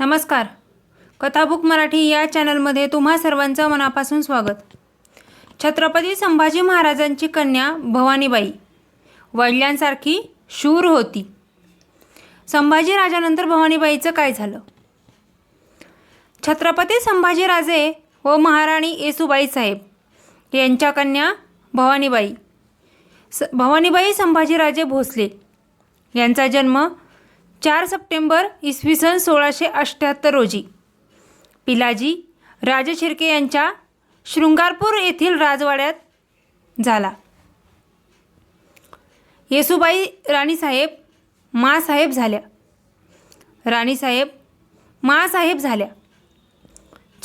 नमस्कार. कथाबुक मराठी या चॅनलमध्ये तुम्हा सर्वांचं मनापासून स्वागत. छत्रपती संभाजी महाराजांची कन्या भवानीबाई वडिलांसारखी शूर होती. संभाजी राजानंतर भवानीबाईचं काय झालं? छत्रपती संभाजीराजे व महाराणी येसुबाई साहेब यांच्या कन्या भवानीबाई स भवानीबाई संभाजीराजे भोसले यांचा जन्म चार सप्टेंबर इसवी सन सोळाशे अठ्ठ्याहत्तर रोजी. पिलाजी राजे शिर्के यांच्या शृंगारपूर येथील राजवाड्यात झाला. येसुबाई राणीसाहेब मासाहेब झाल्या. राणीसाहेब मासाहेब झाल्या.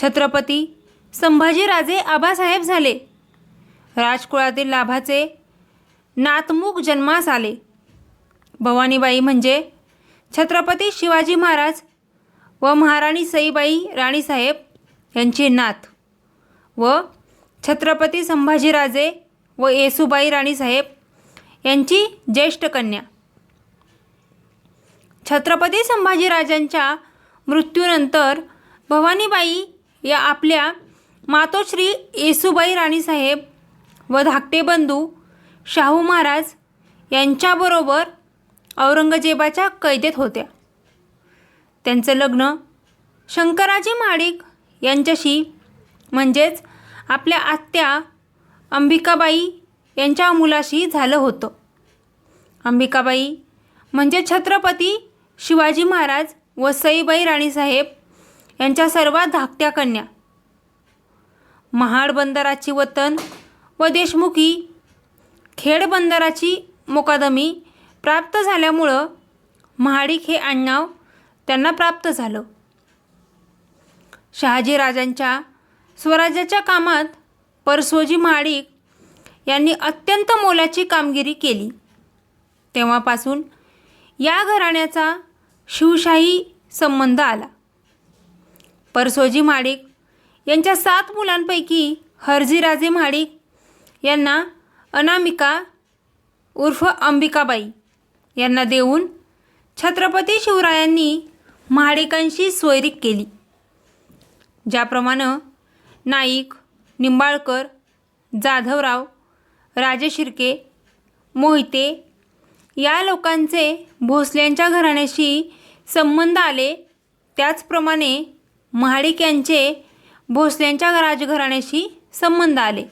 छत्रपती संभाजीराजे आबासाहेब झाले. राजकुळातील लाभाचे नातमुख जन्मास आले. भवानीबाई म्हणजे छत्रपती शिवाजी महाराज व महाराणी सईबाई राणीसाहेब यांची नात व छत्रपती संभाजीराजे व येसुबाई राणीसाहेब यांची ज्येष्ठ कन्या. छत्रपती संभाजीराजांच्या मृत्यूनंतर भवानीबाई या आपल्या मातोश्री येसुबाई राणीसाहेब व धाकटे बंधू शाहू महाराज यांच्याबरोबर औरंगजेबाच्या कैदेत होत्या. त्यांचं लग्न शंकराजी महाडिक यांच्याशी म्हणजेच आपल्या आत्या अंबिकाबाई यांच्या मुलाशी झालं होतं. अंबिकाबाई म्हणजे छत्रपती शिवाजी महाराज व सईबाई राणीसाहेब यांच्या सर्वात धाकट्या कन्या. महाड बंदराची वतन व देशमुखी खेड बंदराची मोकादमी प्राप्त झाल्यामुळं महाडिक हे आडनाव त्यांना प्राप्त झालं. शहाजीराजांच्या स्वराज्याच्या कामात परसोजी महाडिक यांनी अत्यंत मोलाची कामगिरी केली. तेव्हापासून या घराण्याचा शिवशाही संबंध आला. परसोजी महाडिक यांच्या सात मुलांपैकी हरजीराजे महाडिक यांना अनामिका उर्फ अंबिकाबाई यांना देऊन छत्रपती शिवरायांनी महाडिकांशी सोयरीक केली. ज्याप्रमाणे नाईक निंबाळकर जाधवराव राजे शिर्के मोहिते या लोकांचे भोसल्यांच्या घराण्याशी संबंध आले. त्याचप्रमाणे महाडिक यांचे भोसल्यांच्या राजघराण्याशी संबंध आले.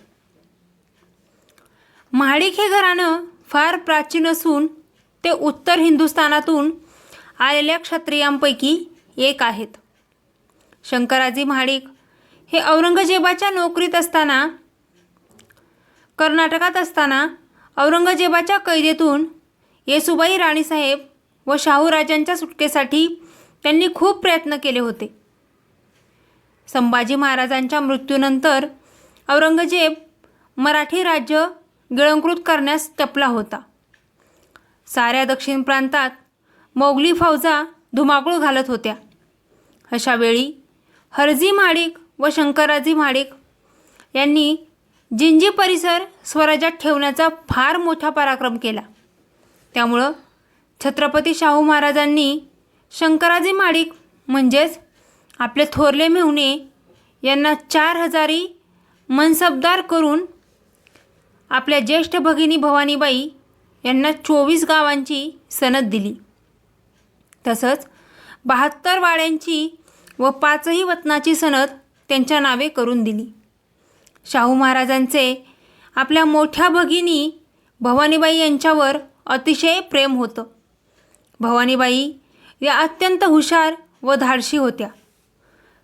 महाडिक हे घराणं फार प्राचीन असून ते उत्तर हिंदुस्थानातून आलेल्या क्षत्रियांपैकी एक आहेत. शंकराजी महाडिक हे औरंगजेबाच्या नोकरीत असताना कर्नाटकात असताना औरंगजेबाच्या कैदेतून येसुबाई राणीसाहेब व शाहूराजांच्या सुटकेसाठी त्यांनी खूप प्रयत्न केले होते. संभाजी महाराजांच्या मृत्यूनंतर औरंगजेब मराठी राज्य गिळंकृत करण्यास टपला होता. साऱ्या दक्षिण प्रांतात मोगली फौजा धुमाकूळ घालत होत्या. अशावेळी हरजी महाडिक व शंकराजी महाडिक यांनी जिंजी परिसर स्वराज्यात ठेवण्याचा फार मोठा पराक्रम केला. त्यामुळं छत्रपती शाहू महाराजांनी शंकराजी माडिक म्हणजेच आपले थोरले मेहुणे यांना चार हजारी मनसबदार करून आपल्या ज्येष्ठ भगिनी भवानीबाई यांना चोवीस गावांची सनद दिली. तसंच बहात्तर वाड्यांची व पाचही वतनाची सनद त्यांच्या नावे करून दिली. शाहू महाराजांचे आपल्या मोठ्या भगिनी भवानीबाई यांच्यावर अतिशय प्रेम होतं. भवानीबाई या अत्यंत हुशार व धाडशी होत्या.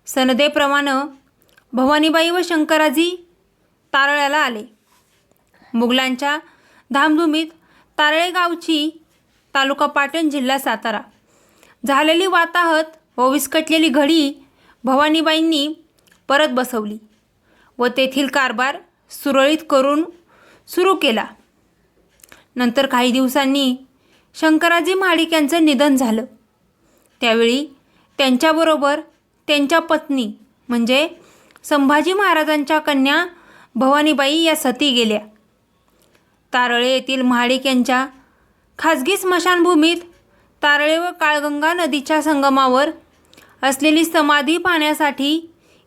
सनदेप्रमाणे भवानीबाई व शंकराजी तारळ्याला आले. मुघलांच्या धामधुमीत तारळेगावची तालुका पाटण जिल्हा सातारा. झालेली वाताहत व विस्कटलेली घडी भवानीबाईंनी परत बसवली व तेथील कारभार सुरळीत करून सुरू केला. नंतर काही दिवसांनी शंकराजी महाडिक यांचं निधन झालं. त्यावेळी त्यांच्याबरोबर त्यांच्या पत्नी म्हणजे संभाजी महाराजांच्या कन्या भवानीबाई या सती गेल्या. तारळे येथील महाडिक यांच्या खाजगी स्मशानभूमीत तारळे व काळगंगा नदीच्या संगमावर असलेली समाधी पाहण्यासाठी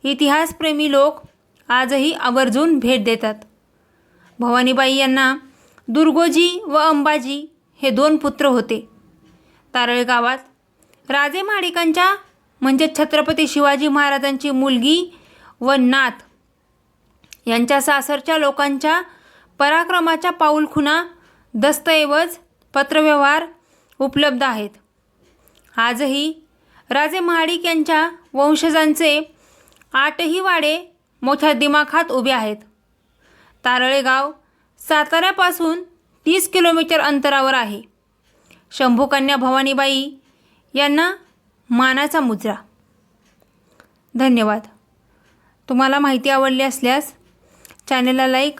इतिहासप्रेमी लोक आजही आवर्जून भेट देतात. भवानीबाई यांना दुर्गोजी व अंबाजी हे दोन पुत्र होते. तारळे गावात राजे महाडिकांच्या म्हणजे छत्रपती शिवाजी महाराजांची मुलगी व नात यांच्या सासरच्या लोकांच्या पराक्रमाच्या पाऊलखुणा दस्तऐवज पत्रव्यवहार उपलब्ध आहेत. आजही राजे महाडिक यांच्या वंशजांचे आठही वाडे मोठ्या दिमाखात उभे आहेत. तारळेगाव साताऱ्यापासून तीस किलोमीटर अंतरावर आहे. शंभूकन्या भवानीबाई यांना मानाचा मुजरा. धन्यवाद. तुम्हाला माहिती आवडली असल्यास चॅनलला लाईक